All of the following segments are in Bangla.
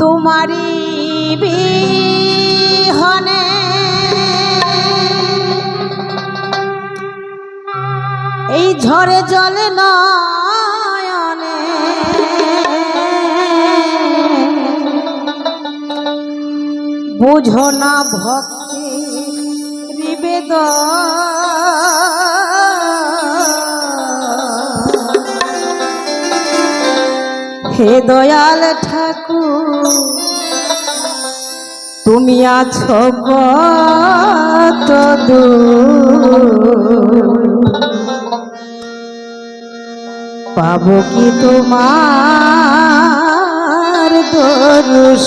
তোমারি বিহনে এই ঝড়ে জলে নয়নে বুঝো না ভক্তি নিবেদন। হে দয়াল ঠাকুর তুমি আছো তদু পাব কি তোমার দরুষ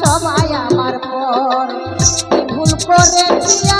সবাই আমার পর। ভুল করেছি